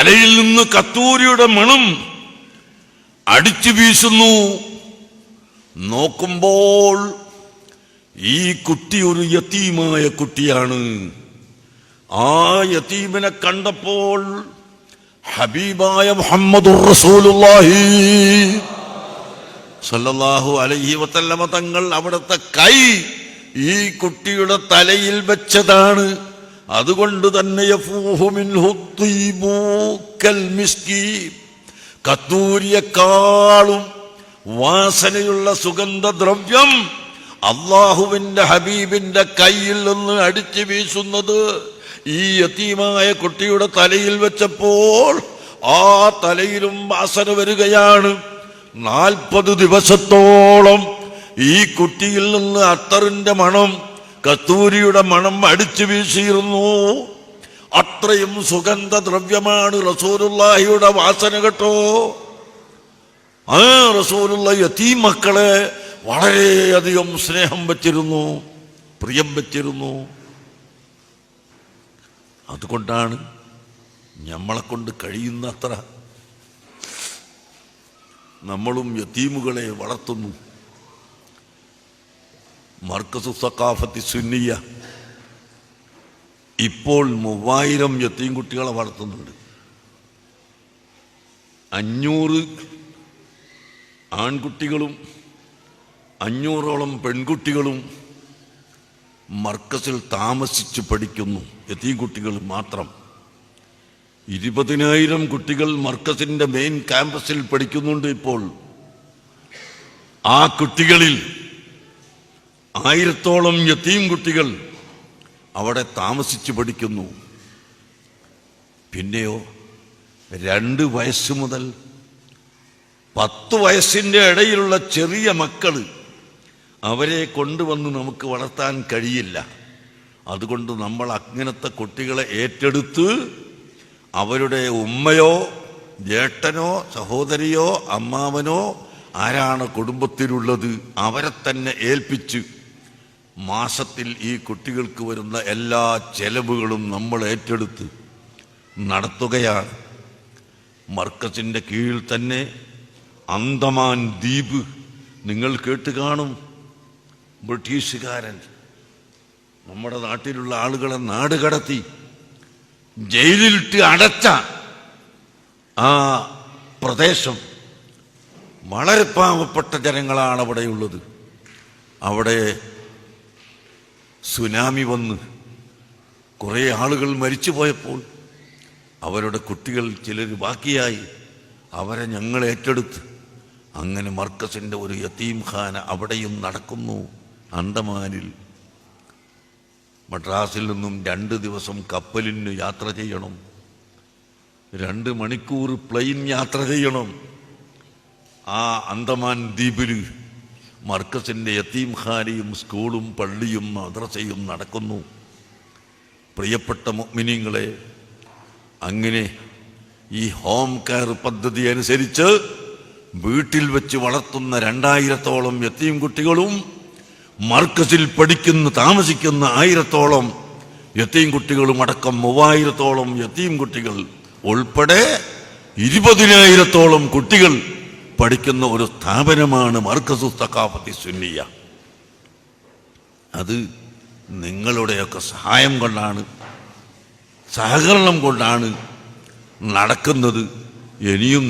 തലയിൽ നിന്ന് കത്തൂരിയുടെ മണം അടിച്ചു വീശുന്നു. നോക്കുമ്പോൾ ഈ കുട്ടി ഒരു യത്തീമായ കുട്ടിയാണ്. ആ യത്തീമിനെ കണ്ടപ്പോൾ ഹബീബായ മുഹമ്മദ് സല്ലല്ലാഹു അലൈഹി വസല്ലമ തങ്ങൾ അവിടുത്തെ കൈ ഈ കുട്ടിയുടെ തലയിൽ വെച്ചതാണ്. അതുകൊണ്ട് തന്നെ കത്തൂരിയെക്കാളും വാസനയുള്ള സുഗന്ധദ്രവ്യം അള്ളാഹുവിന്റെ ഹബീബിന്റെ കയ്യിൽ നിന്ന് അടിച്ചു വീശുന്നത് ഈ യതീമായ കുട്ടിയുടെ തലയിൽ വെച്ചപ്പോൾ ആ തലയിലും വാസന വരികയാണ്. നാൽപ്പത് ദിവസത്തോളം ഈ കുട്ടിയിൽ നിന്ന് അത്തറിന്റെ മണം കസ്തൂരിയുടെ മണം അടിച്ചു വീശിയിരുന്നു. അത്രയും സുഗന്ധദ്രവ്യമാണ് റസൂലുള്ളാഹിയുടെ വാസന കേട്ടോ. ആ റസൂലുള്ള യതീം മക്കളെ വളരെയധികം സ്നേഹം വച്ചിരുന്നു പ്രിയം വച്ചിരുന്നു. അതുകൊണ്ടാണ് നമ്മളെ കൊണ്ട് കഴിയുന്നത്ര. നമ്മളും യത്തീമുകളെ വളർത്തുന്നു. മർക്കസു സക്കാഫത്തി സുന്നിയ. ഇപ്പോൾ മൂവായിരം യത്തീം കുട്ടികളെ വളർത്തുന്നുണ്ട്. അഞ്ഞൂറ് ആൺകുട്ടികളും അഞ്ഞൂറോളം പെൺകുട്ടികളും മർക്കസിൽ താമസിച്ച് പഠിക്കുന്നു. യത്തീം കുട്ടികൾ മാത്രം. ഇരുപതിനായിരം കുട്ടികൾ മർക്കസിന്റെ മെയിൻ ക്യാമ്പസിൽ പഠിക്കുന്നുണ്ട് ഇപ്പോൾ. ആ കുട്ടികളിൽ ആയിരത്തോളം യത്തീം കുട്ടികൾ അവിടെ താമസിച്ച് പഠിക്കുന്നു. പിന്നെയോ രണ്ട് വയസ്സ് മുതൽ പത്ത് വയസ്സിന്റെ ഇടയിലുള്ള ചെറിയ മക്കൾ അവരെ കൊണ്ടുവന്ന് നമുക്ക് വളർത്താൻ കഴിയില്ല. അതുകൊണ്ട് നമ്മൾ അങ്ങനത്തെ കുട്ടികളെ ഏറ്റെടുത്ത് അവരുടെ ഉമ്മയോ ജേട്ടനോ സഹോദരിയോ അമ്മാവനോ ആരാണ് കുടുംബത്തിലുള്ളത് അവരെ തന്നെ ഏൽപ്പിച്ച് മാസത്തിൽ ഈ കുട്ടികൾക്ക് വരുന്ന എല്ലാ ചെലവുകളും നമ്മൾ ഏറ്റെടുത്ത് നടത്തുകയാണ്. മർക്കസിന്റെ കീഴിൽ തന്നെ അന്തമാൻ ദ്വീപ് നിങ്ങൾ കേട്ട് കാണും. ബ്രിട്ടീഷുകാരൻ നമ്മുടെ നാട്ടിലുള്ള ആളുകളെ നാട് കടത്തി ജയിലിലിട്ട് അടച്ച ആ പ്രദേശം വളരെ പാവപ്പെട്ട ജനങ്ങളാണ് അവിടെയുള്ളത്. അവിടെ സുനാമി വന്ന് കുറേ ആളുകൾ മരിച്ചു പോയപ്പോൾ അവരുടെ കുട്ടികൾ ചിലർ ബാക്കിയായി അവരെ ഞങ്ങൾ ഏറ്റെടുത്ത്. അങ്ങനെ മർക്കസിന്റെ ഒരു യത്തീം ഖാന അവിടെയും നടക്കുന്നു അന്തമാനിൽ. മദ്രാസിൽ നിന്നും രണ്ട് ദിവസം കപ്പലിന് യാത്ര ചെയ്യണം. രണ്ട് മണിക്കൂർ പ്ലെയിൻ യാത്ര ചെയ്യണം. ആ അന്തമാൻ ദ്വീപിൽ മർക്കസിന്റെ യത്തീംഖാനയും സ്കൂളും പള്ളിയും മദ്രസയും നടക്കുന്നു. പ്രിയപ്പെട്ട മുഅ്മിനീങ്ങളെ അങ്ങനെ ഈ ഹോം കെയർ പദ്ധതി അനുസരിച്ച് വീട്ടിൽ വെച്ച് വളർത്തുന്ന രണ്ടായിരത്തോളം യത്തീം കുട്ടികളും മർക്കസിൽ പഠിക്കുന്ന താമസിക്കുന്ന ആയിരത്തോളം യത്തീം കുട്ടികളും അടക്കം മൂവായിരത്തോളം യത്തീം കുട്ടികൾ ഉൾപ്പെടെ ഇരുപതിനായിരത്തോളം കുട്ടികൾ പഠിക്കുന്ന ഒരു സ്ഥാപനമാണ് മർക്കസു തക്കാഫത്തി സുന്നിയ. അത് നിങ്ങളുടെയൊക്കെ സഹായം കൊണ്ടാണ് സഹകരണം കൊണ്ടാണ് നടക്കുന്നത്. ഇനിയും